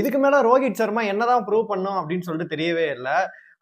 இதுக்கு மேலே ரோஹித் சர்மா என்னதான் ப்ரூவ் பண்ணும் அப்படின்னு சொல்லிட்டு தெரியவே இல்லை.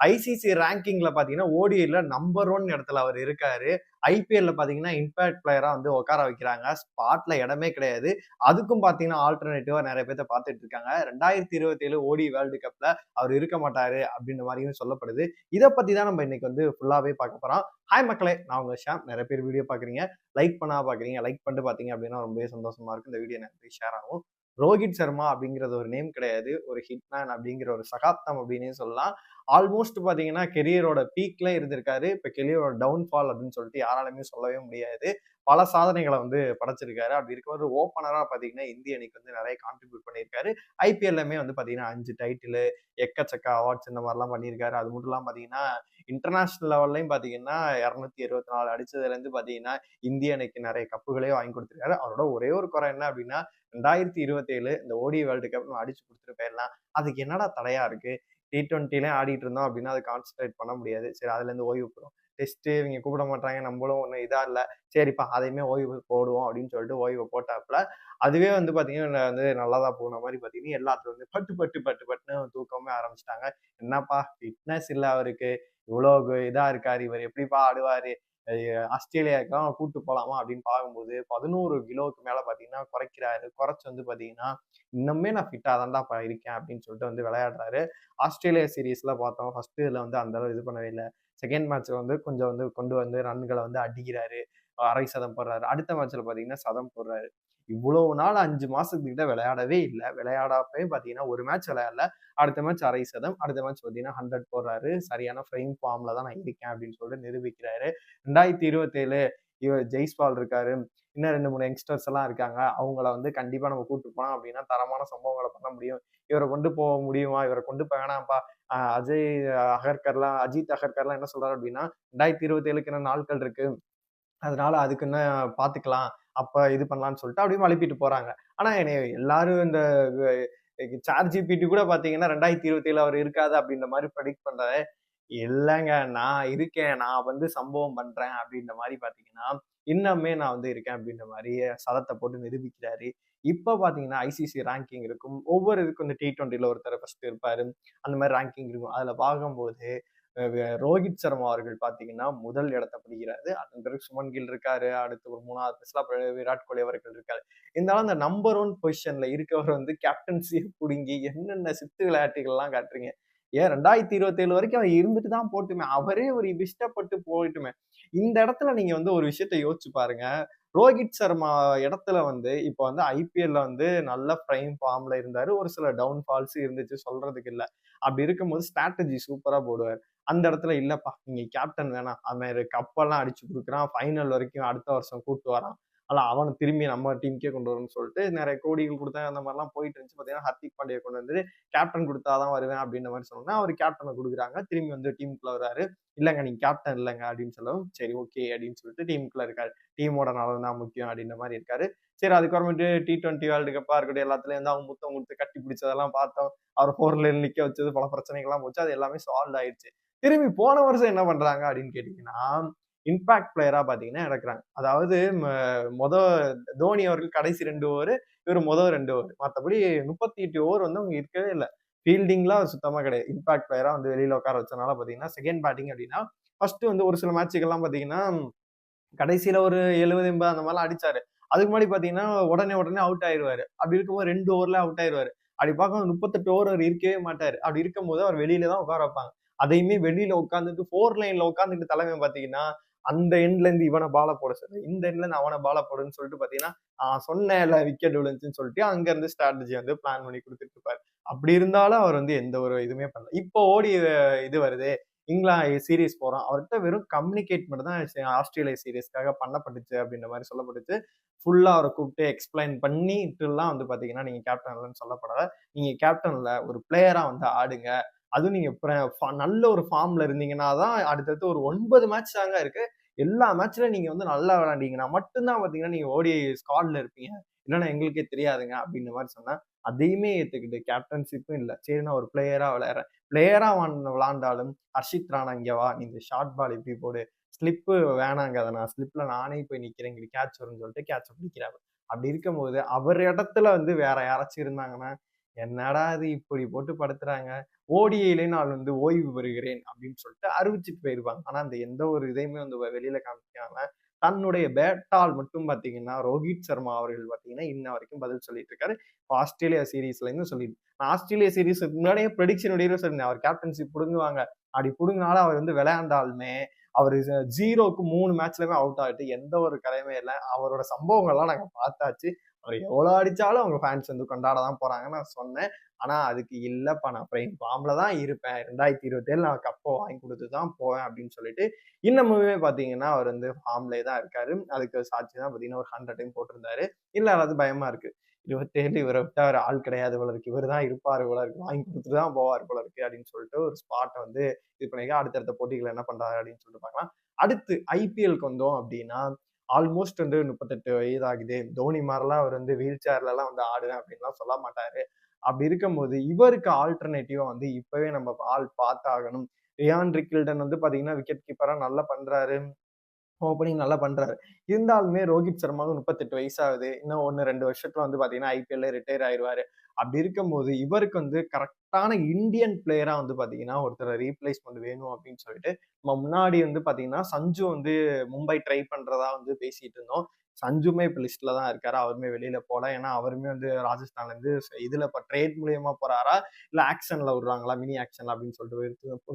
ஐசிசி ரேங்கிங்ல பாத்தீங்கன்னா ஓடிஐல நம்பர் ஒன் இடத்துல அவர் இருக்காரு. ஐபிஎல்ல பாத்தீங்கன்னா இம்பாக்ட் பிளேயரா வந்து உட்கார வைக்கிறாங்க. ஸ்பாட்ல இடமே கிடையாது. அதுக்கும் பாத்தீங்கன்னா ஆல்டர்னேட்டிவா நிறைய பேர்த்த பார்த்துட்டு இருக்காங்க. ரெண்டாயிரத்தி இருபத்தி ஏழு ஓடி வேர்ல்டு கப்ல அவர் இருக்க மாட்டாரு அப்படின்ற மாதிரியும் சொல்லப்படுது. இதை பத்தி தான் நம்ம இன்னைக்கு வந்து ஃபுல்லாவே பார்க்க போறோம். ஹாய் மக்களே நான் உங்க ஷாம். நிறைய பேர் வீடியோ பாக்குறீங்க லைக் பண்ணா பாக்குறீங்க லைக் பண்ணிட்டு பாத்தீங்க அப்படின்னா ரொம்பவே சந்தோஷமா இருக்கும். இந்த வீடியோ நிறைய ஷேர் ஆகும். ரோஹித் சர்மா அப்படிங்கிறது ஒரு நேம் கிடையாது ஒரு ஹிட்மேன் அப்படிங்கிற ஒரு சகாப்தம் அப்படின்னே சொல்லலாம். ஆல்மோஸ்ட் பாத்தீங்கன்னா கெரியரோட பீக்ல இருந்திருக்காரு. இப்ப கெரியரோட டவுன்ஃபால் அப்படின்னு சொல்லிட்டு யாராலுமே சொல்லவே முடியாது. பல சாதனைகளை வந்து படைச்சிருக்காரு. அப்படி இருக்கும்போது ஓப்பனராக பார்த்தீங்கன்னா இந்திய அணிக்கு வந்து நிறைய கான்ட்ரிபியூட் பண்ணியிருக்காரு. ஐபிஎல்லுமே வந்து பார்த்தீங்கன்னா அஞ்சு டைட்டில் எக்கச்சக்க அவார்ட்ஸ் இந்த மாதிரிலாம் பண்ணியிருக்காரு. அது மட்டும் இல்லாமல் பார்த்தீங்கன்னா இன்டர்நேஷ்னல் லெவல்லையும் பார்த்தீங்கன்னா இரநூத்தி இருபத்தி நாலு அடிச்சதுலேருந்து பார்த்தீங்கன்னா இந்திய அணிக்கு நிறைய கப்புகளையும் வாங்கி கொடுத்துருக்காரு. அவரோட ஒரே ஒரு குறை என்ன அப்படின்னா ரெண்டாயிரத்தி இருபத்தேழு இந்த ஓடி வேர்ல்டு கப் நம்ம அடிச்சு கொடுத்துட்டு போயிடலாம் அதுக்கு என்னடா தடையா இருக்கு? டி ட்வெண்ட்டிலே ஆடிட்டு இருந்தோம் அப்படின்னா அதை கான்சன்ட்ரேட் பண்ண முடியாது. சரி அதுலேருந்து ஓய்வு போகிறோம் டெஸ்ட்டு இவங்க கூப்பிட மாட்டாங்க நம்மளும் ஒன்றும் இதாக இல்லை. சரிப்பா அதையுமே ஓய்வு போடுவோம் அப்படின்னு சொல்லிட்டு ஓய்வு போட்டாப்புல அதுவே வந்து பார்த்தீங்கன்னா வந்து நல்லா தான் போன மாதிரி பார்த்தீங்கன்னா எல்லாத்துக்கும் வந்து பட்டு பட்டு பட்டு பட்டுன்னு தூக்கமே ஆரம்பிச்சிட்டாங்க. என்னப்பா ஃபிட்னஸ் இல்லை அவருக்கு. இவ்வளோ இதாக இருக்காரு இவர் எப்படிப்பா ஆடுவார் ஆஸ்திரேலியாவுக்கெல்லாம் கூட்டு போகலாமா அப்படின்னு பார்க்கும்போது பதினோரு கிலோவுக்கு மேலே பார்த்தீங்கன்னா குறைக்கிறாரு. குறைச்சி வந்து பார்த்தீங்கன்னா இன்னுமே நான் ஃபிட்டாக தான்டாப்பா இருக்கேன் அப்படின்னு சொல்லிட்டு வந்து விளையாடுறாரு. ஆஸ்திரேலியா சீரீஸில் பார்த்தோம். ஃபர்ஸ்ட் இதில் வந்து அந்த அளவு இது பண்ணவே இல்லை. செகண்ட் மேட்ச்சில் வந்து கொஞ்சம் வந்து கொண்டு வந்து ரன்களை வந்து அடிக்கிறாரு. அரை சதம் போடுறாரு. அடுத்த மேட்ச்ல பார்த்தீங்கன்னா சதம் போடுறாரு. இவ்வளவு நாள் அஞ்சு மாசத்துக்கிட்ட விளையாடவே இல்லை. விளையாடாப்பே பார்த்தீங்கன்னா ஒரு மேட்ச் விளையாடல. அடுத்த மேட்ச் அரை சதம். அடுத்த மேட்ச் பார்த்தீங்கன்னா ஹண்ட்ரட் போடுறாரு. சரியான ஃப்ரெயின் ஃபார்ம்ல தான் நான் இருக்கேன் அப்படின்னு சொல்லிட்டு நிரூபிக்கிறாரு. ரெண்டாயிரத்தி இருபத்தேழு இவர் ஜெய்ஸ்பால் இருக்காரு. இன்னும் ரெண்டு மூணு யங்ஸ்டர்ஸ் எல்லாம் இருக்காங்க. அவங்கள வந்து கண்டிப்பா நம்ம கூப்பிட்டு போனோம் அப்படின்னா தரமான சம்பவங்களை பண்ண முடியும். இவரை கொண்டு போக முடியுமா? இவரை கொண்டு போய் வேணாம்ப்பா. அஜய் அகர்கர்லாம் அஜித் அகர்கர்லாம் என்ன சொல்றாரு அப்படின்னா ரெண்டாயிரத்தி இருபத்தி ஏழுக்கு என்ன நாட்கள் இருக்கு? அதனால அதுக்கு என்ன அப்போ இது பண்ணலாம்னு சொல்லிட்டு அப்படியே அழுப்பிட்டு போறாங்க. ஆனா என்னை எல்லாரும் இந்த சார் ஜிபிடி கூட பார்த்தீங்கன்னா ரெண்டாயிரத்தி இருபத்தி அவர் இருக்காது அப்படின்ற மாதிரி ப்ரெடிக்ட் பண்றாரு இல்லைங்க. நான் இருக்கேன். நான் வந்து சம்பவம் பண்றேன் அப்படின்ற மாதிரி பார்த்தீங்கன்னா இன்னமே நான் வந்து இருக்கேன் அப்படின்ற மாதிரி சதத்தை போட்டு நிரூபிக்கிறாரு. இப்போ பார்த்தீங்கன்னா ஐசிசி ரேங்கிங் இருக்கும். ஒவ்வொரு இதுக்கும் இந்த டி ட்வெண்ட்டியில் ஒருத்தர் ஃபர்ஸ்ட் இருப்பாரு. அந்த மாதிரி ரேங்கிங் இருக்கும். அதில் பார்க்கும்போது ரோஹித் சர்மா அவர்கள் பார்த்தீங்கன்னா முதல் இடத்தை பிடிக்கிறாரு. அதன் பிறகு சுமன் கில் இருக்காரு. அடுத்து ஒரு மூணாவது பிளேஸ்ல விராட் கோலி அவர்கள் இருக்காரு. இருந்தாலும் அந்த நம்பர் ஒன் பொசிஷன்ல இருக்கவர் வந்து கேப்டன்சியை பிடுங்கி என்னென்ன சித்து விளையாட்டுகள்லாம் காட்டுறீங்க? ஏன் ரெண்டாயிரத்தி இருபத்தி ஏழு வரைக்கும் அவன் இருந்துட்டு தான் போட்டுமே. அவரே ஒரு இஷ்டப்பட்டு போயிட்டுமே. இந்த இடத்துல நீங்க வந்து ஒரு விஷயத்த யோசிச்சு பாருங்க. ரோஹித் சர்மா இடத்துல வந்து இப்போ வந்து ஐபிஎல்ல வந்து நல்ல பிரைம் ஃபார்ம்ல இருந்தாரு. ஒரு சில டவுன் ஃபால்ஸ் இருந்துச்சு சொல்றதுக்கு இல்லை. அப்படி இருக்கும்போது ஸ்ட்ராட்டஜி சூப்பரா போடுவார். அந்த இடத்துல இல்லப்பா நீங்க கேப்டன் வேணாம். அவன் கப்பெல்லாம் அடிச்சு கொடுக்குறான். ஃபைனல் வரைக்கும் அடுத்த வருஷம் கூப்பிட்டு வரான். அல்ல அவனை திரும்பி நம்ம டீமுக்கே கொண்டு வரணும்னு சொல்லிட்டு நிறைய கோடிகள் கொடுத்தேன் அந்த மாதிரிலாம் போயிட்டு இருந்துச்சு பார்த்தீங்கன்னா ஹர்திக் பாண்டியை கொண்டு வந்து கேப்டன் கொடுத்தாதான் வருவேன் அப்படின்ற மாதிரி சொன்னோம்னா அவர் கேப்டனை கொடுக்குறாங்க. திரும்பி வந்து டீமுக்குள்ள வராரு இல்லைங்க நீங்கள் கேப்டன் இல்லைங்க அப்படின்னு சொல்லவும் சரி ஓகே அப்படின்னு சொல்லிட்டு டீமுக்குள்ள இருக்காரு. டீமோட நலன் தான் முக்கியம் அப்படின்ற மாதிரி இருக்காரு. சரி அதுக்கப்புறமேட்டு டி டுவெண்ட்டி வேர்ல்டு கப்பாக இருக்கட்டும் எல்லாத்துலேயும் வந்து அவங்க முத்தம் கொடுத்து கட்டி பிடிச்சதெல்லாம் பார்த்தோம். அவர் ஃபோர்ல நிற்க வச்சது பல பிரச்சனைகள்லாம் போச்சு. அது எல்லாமே சால்வ் ஆயிடுச்சு திரும்பி போன வருஷம் என்ன பண்றாங்க அப்படின்னு கேட்டீங்கன்னா இம்பாக்ட் பிளேயராக பார்த்தீங்கன்னா இறக்குறாங்க. அதாவது மொத தோனி அவர்கள் கடைசி ரெண்டு ஓவர் இவர் மொதல் ரெண்டு ஓவர் மற்றபடி முப்பத்தி எட்டு ஓவர் வந்து அவங்க இருக்கவே இல்லை. ஃபீல்டிங்லாம் சுத்தமாக கிடையாது. இம்பாக்ட் பிளேயராக வந்து வெளியில் உட்கார வச்சனால பார்த்தீங்கன்னா செகண்ட் பேட்டிங் அப்படின்னா ஃபர்ஸ்ட் வந்து ஒரு சில மேட்சுக்கெல்லாம் பார்த்தீங்கன்னா கடைசியில் ஒரு எழுபது எண்பது அந்த மாதிரிலாம் அடிச்சாரு. அதுக்கு முன்னாடி பார்த்தீங்கன்னா உடனே உடனே அவுட் ஆயிடுவாரு அப்படி இருக்கும்போது ரெண்டு ஓவர்ல அவுட் ஆயிடுவாரு அப்படி பார்க்கும் முப்பத்தெட்டு ஓவர் அவர் இருக்கவே மாட்டார். அப்படி இருக்கும்போது அவர் வெளியில தான் உட்கார வைப்பாங்க. அதையுமே வெளியில உட்காந்துட்டு ஃபோர் லைன்ல உட்காந்துட்டு தலைமை பார்த்தீங்கன்னா அந்த எண்ட்ல இருந்து இவனை பால போட சொல்லு. இந்த எண்ட்ல இருந்து அவனை பால போடுன்னு சொல்லிட்டு பாத்தீங்கன்னா சொன்னேன்ல விக்கெட் விழுந்துச்சுன்னு சொல்லிட்டு அங்க இருந்து ஸ்ட்ராட்டஜி வந்து பிளான் பண்ணி கொடுத்துட்டு இருப்பாரு. அப்படி இருந்தாலும் அவர் வந்து எந்த ஒரு இதுவுமே பண்ணல. இப்போ ஓடி இது வருது. இங்கிலாந்து சீரீஸ் போறோம் அவர்கிட்ட வெறும் கம்யூனிகேட் மட்டும் தான் ஆஸ்திரேலியா சீரீஸ்க்காக பண்ணப்பட்டுச்சு அப்படின்ற மாதிரி சொல்லப்பட்டுச்சு. ஃபுல்லா அவரை கூப்பிட்டு எக்ஸ்பிளைன் பண்ணிட்டுலாம் வந்து பாத்தீங்கன்னா நீங்க கேப்டன் சொல்லப்படாத நீங்க கேப்டன்ல ஒரு பிளேயரா வந்து ஆடுங்க. அதுவும் நீங்க நல்ல ஒரு ஃபார்ம்ல இருந்தீங்கன்னா தான் அடுத்தடுத்து ஒரு ஒன்பது மேட்ச் தாங்க இருக்கு. எல்லா மேட்ச்ல நீங்க வந்து நல்லா விளாண்டீங்கன்னா மட்டும்தான் பாத்தீங்கன்னா நீங்க ஓடி ஸ்காட்ல இருப்பீங்க. இல்லைன்னா எங்களுக்கே தெரியாதுங்க அப்படின்ற மாதிரி சொன்னா அதையுமே ஏத்துக்கிட்டு கேப்டன்ஷிப்பும் இல்லை. சரி நான் ஒரு பிளேயரா விளையாடுறேன். பிளேயரா விளாண்டாலும் ஹர்ஷித் ராணா இங்க வா நீ இந்த ஷார்ட் பால் இப்படி போடு. ஸ்லிப்பு வேணாங்க அதை நான் ஸ்லிப்ல நானே போய் நிக்கிறேன் இங்கே கேட்ச் வரும்னு சொல்லிட்டு கேட்சை பிடிக்கிறாரு. அப்படி இருக்கும்போது அவர் இடத்துல வந்து வேற யாராச்சும் இருந்தாங்கன்னா என்னடா இது இப்படி போட்டு படுத்துறாங்க? ஓடியிலே நான் வந்து ஓய்வு பெறுகிறேன் அப்படின்னு சொல்லிட்டு அறிவிச்சிட்டு போயிருப்பாங்க. ஆனா அந்த எந்த ஒரு இதையுமே வந்து வெளியில காமிக்காம தன்னுடைய பேட்டால் மட்டும் பாத்தீங்கன்னா ரோஹித் சர்மா அவர்கள் பாத்தீங்கன்னா இன்ன வரைக்கும் பதில் சொல்லிட்டு இருக்காரு. ஆஸ்திரேலியா சீரீஸ்ல இருந்து சொல்லிட்டு நான் ஆஸ்திரேலியா சீரீஸ் முன்னாடியே ப்ரெடிக்ஷன் சொல்லியிருந்தேன் அவர் கேப்டன்ஷிப் புடுங்குவாங்க. அப்படி புடுங்கினாலும் அவர் வந்து விளையாண்டாலுமே அவர் ஜீரோக்கு மூணு மேட்ச்லயுமே அவுட் ஆகிட்டு எந்த ஒரு கலையுமே இல்லை. அவரோட சம்பவங்கள்லாம் நாங்கள் பார்த்தாச்சு. அவர் எவ்வளோ அடித்தாலும் அவங்க ஃபேன்ஸ் வந்து கொண்டாட தான் போகிறாங்க நான் சொன்னேன். ஆனால் அதுக்கு இல்லைப்பா நான் பிரைம் ஃபார்மில் தான் இருப்பேன். ரெண்டாயிரத்தி இருபத்தேழு நான் கப்பை வாங்கி கொடுத்து தான் போவேன் அப்படின்னு சொல்லிட்டு இன்னமுமே பார்த்தீங்கன்னா அவர் வந்து ஃபார்ம்லே தான் இருக்காரு. அதுக்கு சாட்சி தான் பார்த்தீங்கன்னா ஒரு ஹண்ட்ரட் டைம் போட்டிருந்தாரு. இல்லை அது பயமாக இருக்குது இருபத்தேழு இவரை விட்டு அவர் ஆள் கிடையாது போல இருக்கு. இவர் தான் இருப்பார் போல இருக்கு. வாங்கி கொடுத்துட்டு தான் போவார் போல இருக்கு அப்படின்னு சொல்லிட்டு ஒரு ஸ்பாட்டை வந்து இது பண்ணிக்க அடுத்தடுத்த போட்டிகள் என்ன பண்றாரு அப்படின்னு சொல்லிட்டு பார்க்கலாம். அடுத்து ஐபிஎல்க்கு வந்தோம் அப்படின்னா ஆல்மோஸ்ட் வந்து முப்பத்தெட்டு வயது ஆகுது தோனி மாதிரிலாம் அவர் வந்து வீல் சேர்ல எல்லாம் வந்து ஆடுவேன் அப்படின்லாம் சொல்ல மாட்டாரு. அப்படி இருக்கும்போது இவருக்கு ஆல்டர்னேட்டிவா வந்து இப்பவே நம்ம ஆள் பார்த்தாகணும். ரியான் ரிக்கில்டன் வந்து பாத்தீங்கன்னா விக்கெட் கீப்பரா நல்லா பண்றாரு. ஓப்பனிங் நல்லா பண்றாரு. இருந்தாலுமே ரோஹித் சர்மாவுக்கு முப்பத்தெட்டு வயசாகுது. இன்னும் ஒன்று ரெண்டு வருஷத்துல வந்து பாத்தீங்கன்னா ஐபிஎல்ல ரிட்டையர் ஆயிடுவாரு அப்படி இருக்கும்போது இவருக்கு வந்து கரெக்டான இந்தியன் பிளேயரா வந்து பாத்தீங்கன்னா ஒருத்தர் ரீப்ளேஸ்மெண்ட் வேணும் அப்படின்னு சொல்லிட்டு நம்ம முன்னாடி வந்து பாத்தீங்கன்னா சஞ்சு வந்து மும்பை ட்ரை பண்றதா வந்து பேசிட்டு இருந்தோம். சஞ்சுமே இப்போ லிஸ்ட்ல தான் இருக்காரு. அவருமே வெளியில போல. ஏன்னா அவருமே வந்து ராஜஸ்தான்ல இருந்து இதுல இப்போ ட்ரேட் மூலியமா போறாரா? இல்ல ஆக்ஷன்ல விடுறாங்களா? மினி ஆக்ஷன்ல அப்படின்னு சொல்லிட்டு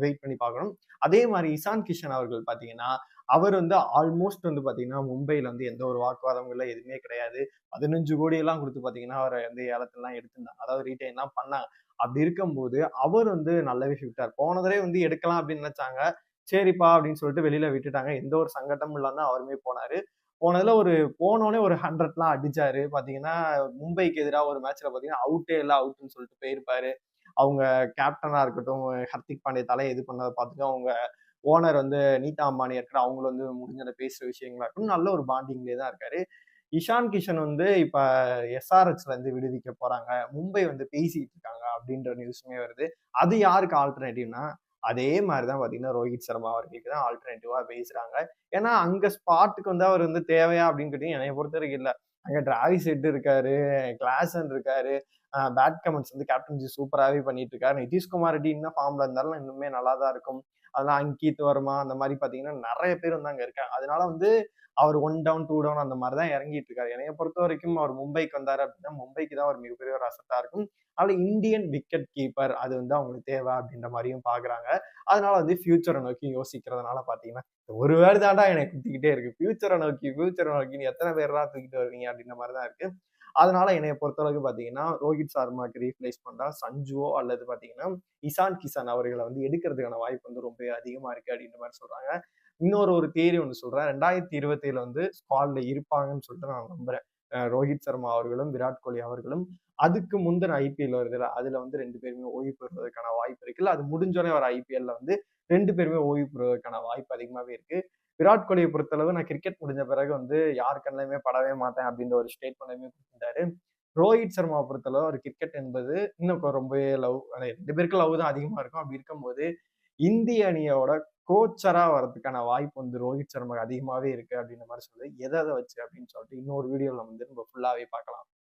வெயிட் பண்ணி பார்க்கணும். அதே மாதிரி இசான் கிஷன் அவர்கள் பாத்தீங்கன்னா அவர் வந்து ஆல்மோஸ்ட் வந்து பார்த்தீங்கன்னா மும்பையில் வந்து எந்த ஒரு வாக்குவாதங்களும் எதுவுமே கிடையாது. பதினஞ்சு கோடியெல்லாம் கொடுத்து பார்த்தீங்கன்னா அவரை வந்து ஏலத்தெல்லாம் எடுத்திருந்தாங்க. அதாவது ரீட்டைன் தான் பண்ணாங்க. அப்படி இருக்கும்போது அவர் வந்து நல்லாவே விட்டார் போனதே வந்து எடுக்கலாம் அப்படின்னு நினைச்சாங்க. சரிப்பா அப்படின்னு சொல்லிட்டு வெளியில விட்டுட்டாங்க. எந்த ஒரு சங்கட்டமும் இல்லாமல் அவருமே போனாரு. போனதுல ஒரு போனோடனே ஒரு ஹண்ட்ரட்லாம் அடிச்சாரு. பாத்தீங்கன்னா மும்பைக்கு எதிராக ஒரு மேட்ச்ல பாத்தீங்கன்னா அவுட்டே இல்லை அவுட்னு சொல்லிட்டு போயிருப்பாரு. அவங்க கேப்டனா இருக்கட்டும் ஹர்திக் பாண்டிய தலை இது பண்ணதை பார்த்துட்டு அவங்க ஓனர் வந்து நீதா அம்பானி இருக்கிற அவங்களும் வந்து முடிஞ்சதை பேசுற விஷயங்களா இருக்கும் நல்ல ஒரு பாண்டிங்லேயே தான் இருக்காரு. இஷான் கிஷன் வந்து இப்ப எஸ்ஆர்ஹெச்ல இருந்து விடுவிக்க போறாங்க. மும்பை வந்து பேசிட்டு இருக்காங்க அப்படின்ற நியூஸுமே வருது. அது யாருக்கு ஆல்டர்னேட்டிவ்னா அதே மாதிரி தான் பார்த்தீங்கன்னா ரோஹித் சர்மா அவர்களுக்கு தான் ஆல்டர்னேட்டிவா பேசுறாங்க. ஏன்னா அங்க ஸ்பாட்டுக்கு வந்து அவர் வந்து தேவையா அப்படின்னு கேட்டீங்க என்னை பொறுத்த வரைக்கும் இல்லை. அங்க டிராவி செட் இருக்காரு கிளாசன் இருக்காரு பேட் கமெண்ட்ஸ் வந்து கேப்டன்சி சூப்பராகவே பண்ணிட்டு இருக்காரு. நிதிஷ்குமார் ரெட்டி இன்னும் ஃபார்ம்ல இருந்தாலும் இன்னுமே நல்லா தான் இருக்கும். அதெல்லாம் அங்கித் வர்மா அந்த மாதிரி பார்த்தீங்கன்னா நிறைய பேர் வந்து அங்கே இருக்காங்க. அதனால வந்து அவர் ஒன் டவுன் டூ டவுன் அந்த மாதிரி தான் இறங்கிட்டு இருக்காரு. என்னைய பொறுத்த வரைக்கும் அவர் மும்பைக்கு வந்தார் அப்படின்னா மும்பைக்கு தான் ஒரு மிகப்பெரிய ஒரு அசட்டா இருக்கும். அதுல இந்தியன் விக்கெட் கீப்பர் அது வந்து அவங்களுக்கு தேவை அப்படின்ற மாதிரியும் பாக்குறாங்க. அதனால வந்து ஃபியூச்சரை நோக்கி யோசிக்கிறதுனால பாத்தீங்கன்னா ஒரு வேறு தாண்டா எனக்கு குத்திக்கிட்டே இருக்கு. ஃபியூச்சரை நோக்கி ஃபியூச்சரை நோக்கி எத்தனை பேர் தான் தூக்கிட்டு வருவீங்க அப்படின்ற மாதிரி தான் இருக்கு. அதனால என்னைய பொறுத்தளவுக்கு பார்த்தீங்கன்னா ரோஹித் சர்மாக்கு ரீப்ளேஸ் பண்ணா சஞ்சுவோ அல்லது பார்த்தீங்கன்னா இசான் கிசான் அவர்களை வந்து எடுக்கிறதுக்கான வாய்ப்பு வந்து ரொம்ப அதிகமா இருக்கு அப்படின்ற மாதிரி சொல்றாங்க. இன்னொரு ஒரு தேரி ஒன்று சொல்றேன். ரெண்டாயிரத்தி இருபத்தி ஏழு வந்து ஸ்குவாட்ல இருப்பாங்கன்னு சொல்லிட்டு நான் நம்புறேன். ரோஹித் சர்மா அவர்களும் விராட் கோலி அவர்களும். அதுக்கு முந்தின ஐபிஎல் வருதுல அதுல வந்து ரெண்டு பேருமே ஓய்வு பெறுவதற்கான வாய்ப்பு இருக்குல்ல அது முடிஞ்சோடனே வர ஐபிஎல்ல வந்து ரெண்டு பேருமே ஓய்வு பெறுவதற்கான வாய்ப்பு அதிகமாவே இருக்கு. விராட் கோலியை பொறுத்தளவு நான் கிரிக்கெட் முடிஞ்ச பிறகு வந்து யார் கண்ணிலையுமே படவே மாட்டேன் அப்படின்ற ஒரு ஸ்டேட்மெண்ட்லையுமே கொடுத்துருந்தாரு. ரோஹித் சர்மா பொறுத்தளவு ஒரு கிரிக்கெட் என்பது இன்னும் ரொம்பவே லவ் ரெண்டு பேருக்கு லவ் தான் அதிகமாக இருக்கும். அப்படி இருக்கும்போது இந்திய அணியோட கோச்சராக வரதுக்கான வாய்ப்பு வந்து ரோஹித் சர்மா அதிகமாகவே இருக்கு அப்படின்ற மாதிரி சொல்லுது எதை எதை வச்சு அப்படின்னு சொல்லிட்டு இன்னொரு வீடியோவில் வந்து நம்ம ஃபுல்லாகவே பார்க்கலாம்.